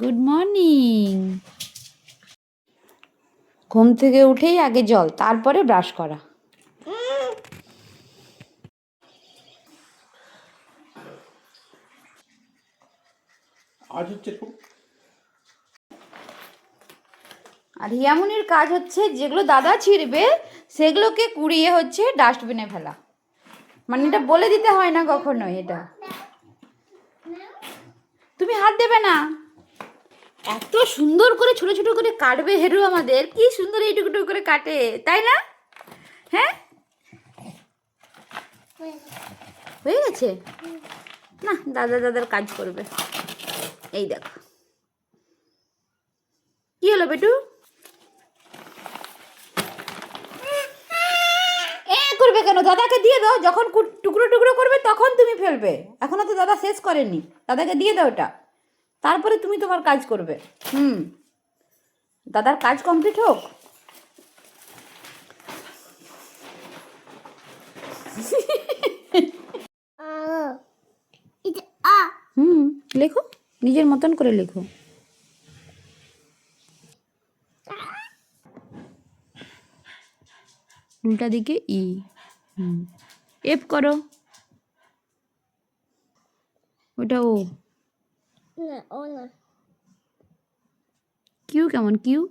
Good morning ঘুম থেকে উঠেই আগে জল তারপরে ব্রাশ করা। আজ হচ্ছে আর হিয়ামনির কাজ হচ্ছে যেগুলো দাদা ছিঁড়বে সেগুলোকে কুড়িয়ে হচ্ছে ডাস্টবিনে ফেলা। মানে এটা বলে দিতে হয় না কখনো এটা। তুমি হাত দেবে না। এত সুন্দর করে ছোট ছোট করে কাটবে হেরু আমাদের। কি সুন্দর এইটুকু টুকু করে কাটে, তাই না? হ্যাঁ? হয়ে গেছে? না, দাদা দাদার কাজ করবে। এই দেখো। কি হলো বেটু? করবে কেন? দাদাকে দিয়ে দাও, যখন টুকরো টুকরো করবে তখন তুমি ফেলবে। এখনও তো দাদা শেষ করেনি। দাদাকে দিয়ে দাও ওটা। তারপরে তুমি তোমার কাজ করবে। হুম। দাদার কাজ কমপ্লিট হোক? হুম লেখো নিজের মতন করে লেখো। উল্টা দিকে ই। হুম। এফ করো। ওটা ও। nè ôi nè cứu cầm mình cứu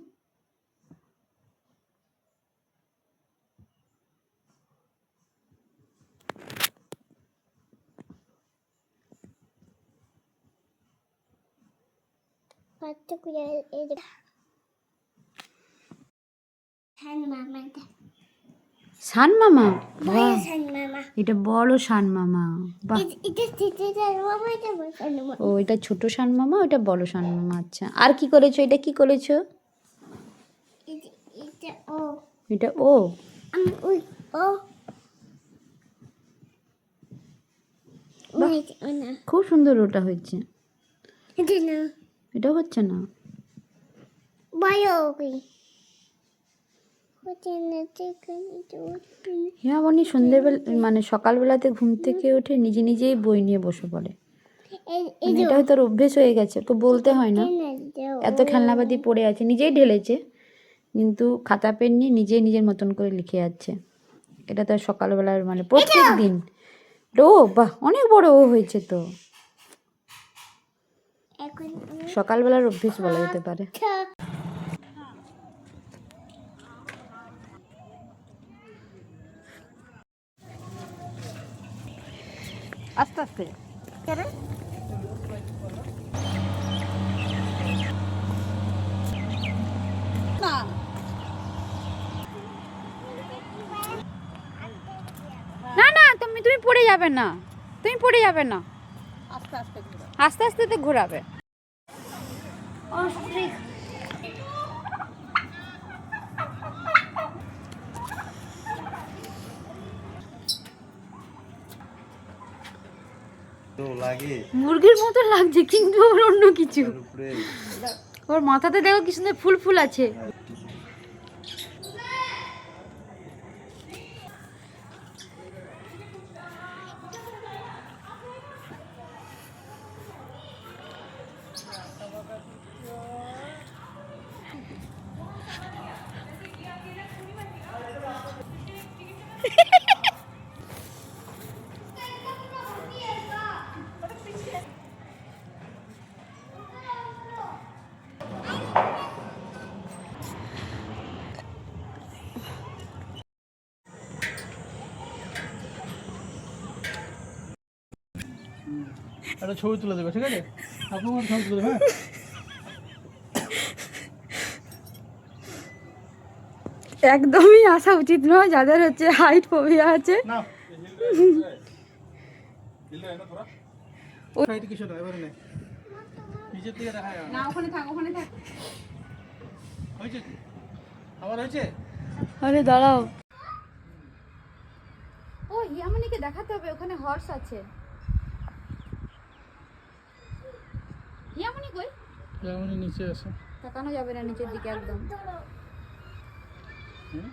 Hadi. শান মামা এটা বড় শান মামা ও এটা ছোট শান মামা ওটা বড় শান মামা আচ্ছা। আর কি করেছ? এটা কি করেছ? এটা ও। খুব সুন্দর ওটা হয়েছে। এটা হচ্ছে না। হ্যাঁ বনি সন্ধ্যেবেলা মানে সকালবেলাতে ঘুম থেকে উঠে নিজে নিজেই বই নিয়ে বসে পড়ে। মানে এটা হয়তো অভ্যেস হয়ে গেছে ওকে বলতে হয় না। এত খেলনাবাদি পড়ে আছে নিজেই ঢেলেছে কিন্তু খাতা পেন নিয়ে নিজেই নিজের মতন করে লিখে যাচ্ছে। এটা তো সকালবেলার মানে প্রত্যেক দিন। ও বাহ অনেক বড় ও হয়েছে তো। সকালবেলার অভ্যেস বলা যেতে পারে। আস্তে আস্তে। না। না না তুমি তুমি পড়ে যাবে না। তুমি পড়ে যাবে না। আস্তে আস্তে আস্তে আস্তে তো ঘোরাবে। তো লাগে। মুরগির মতো লাগছে কিন্তু ওর অন্য কিছু। ওর মাথাতে দেখো কি সুন্দর ফুল ফুল আছে। একটা ছবি তুলে দেবে ঠিক আছে? আপনার ছবি তুলে দেবে হ্যাঁ? একদমই আসা উচিত নয় যাদের হচ্ছে হাইট ফোবিয়া আছে। না। সাইডে কিছু না এবারে নেই নিচের দিকে দেখা যাবে না ওখানে থাক ওখানে থাক। হয়েছে কি? আবার হয়েছে? আরে দাঁড়াও। ও হিয়ামনিকে দেখাতে হবে ওখানে হর্স আছে। হিয়ামনি কই? যেমন নিচে আছে। তাকানো যাবে না নিচের দিকে একদম।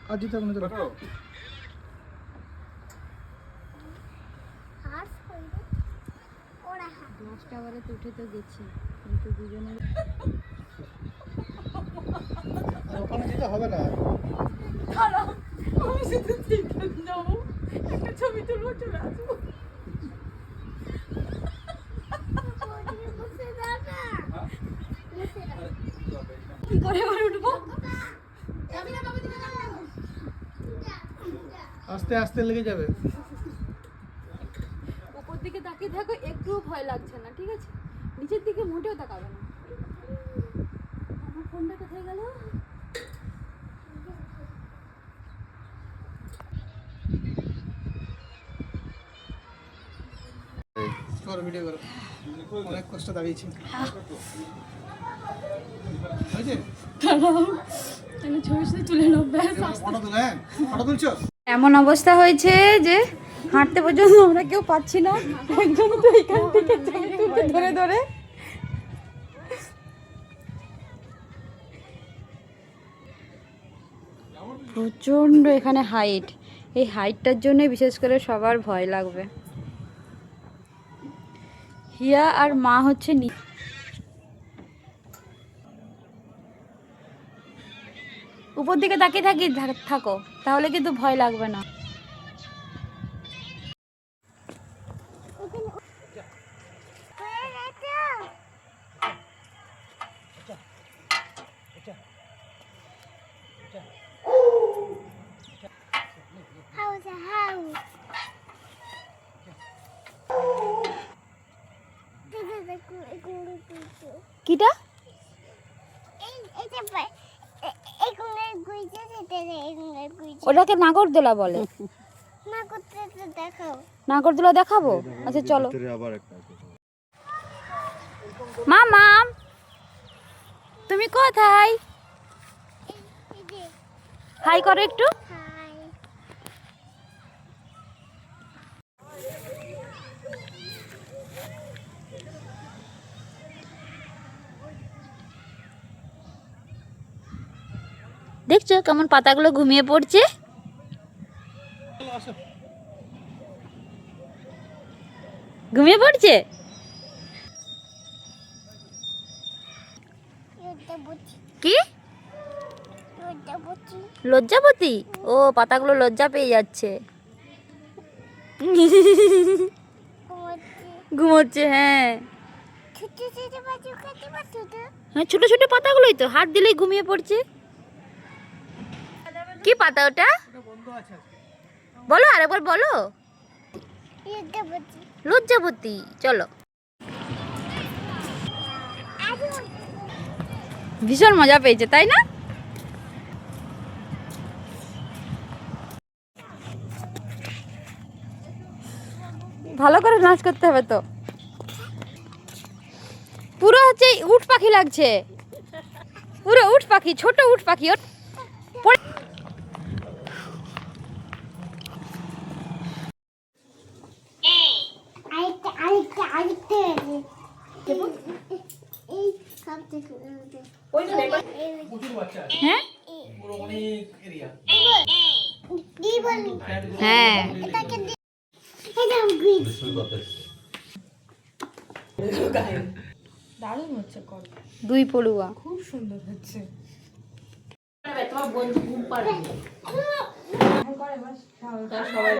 আর দিতে হবে না তো। লাস্ট তো উঠে তো গেছি ওখানে যেতে হবে না। খারাপ আমি শুধু চিকেন যাব একটা ছবি তুলবো চলে আসব। কি করে এবার উঠবো? আস্তে আস্তে লেগে যাবে। উপর দিকে তাকিয়ে থাকো একটুও ভয় লাগছে না ঠিক আছে? নিচের দিকে মোটেও তাকাবে না। আমার ফোনটা কোথায় গেল? ভিডিও করো। অনেক কষ্ট দাঁড়িয়েছি। হ্যাঁ ফটো তুলছো? এমন অবস্থা হয়েছে যে হাঁটতে পর্যন্ত আমরা কেউ পাচ্ছি না। একজন তো এখান থেকে ধরে ধরে। প্রচণ্ড এখানে হাইট এই হাইটটার জন্য বিশেষ করে সবার ভয় লাগবে। হিয়া আর মা হচ্ছে নি উপর দিকে তাকিয়ে থাকি থাক- তাহলে কিন্তু ভয় লাগবে না। কিটা? ওটাকে নাগরদোলা বলে। না করতে তো দেখাও। নাগরদোলা দেখাবো? আচ্ছা চলো। মামা তুমি কোথায়? এই হাই করো একটু হাই দেখছ কেমন পাতাগুলো ঘুমিয়ে পড়ছে? ঘুমিয়ে পড়ছে? কি? লজ্জাপতি ও পাতাগুলো লজ্জা পেয়ে যাচ্ছে। ঘুমোচ্ছে। হ্যাঁ। হ্যাঁ ছোট ছোট পাতাগুলোই তো হাত দিলেই ঘুমিয়ে পড়ছে। কি পাতা ওটা? বলো আরেকবার বলো। এটা চলো। ভীষণ মজা পেয়েছে তাই না? ভালো করে নাচ করতে হবে তো। পুরো হচ্ছে উট পাখি লাগছে। পুরো উট পাখি ছোট উট পাখি ওর পড়ে- আরেকটা আরেকটা আরেকটা এই সব থেকে বাচ্চা হ্যাঁ? হ্যাঁ। এটাকে দি- দুই পড়ুয়া। তোমার বন্ধু ঘুম পাড়বে সবাই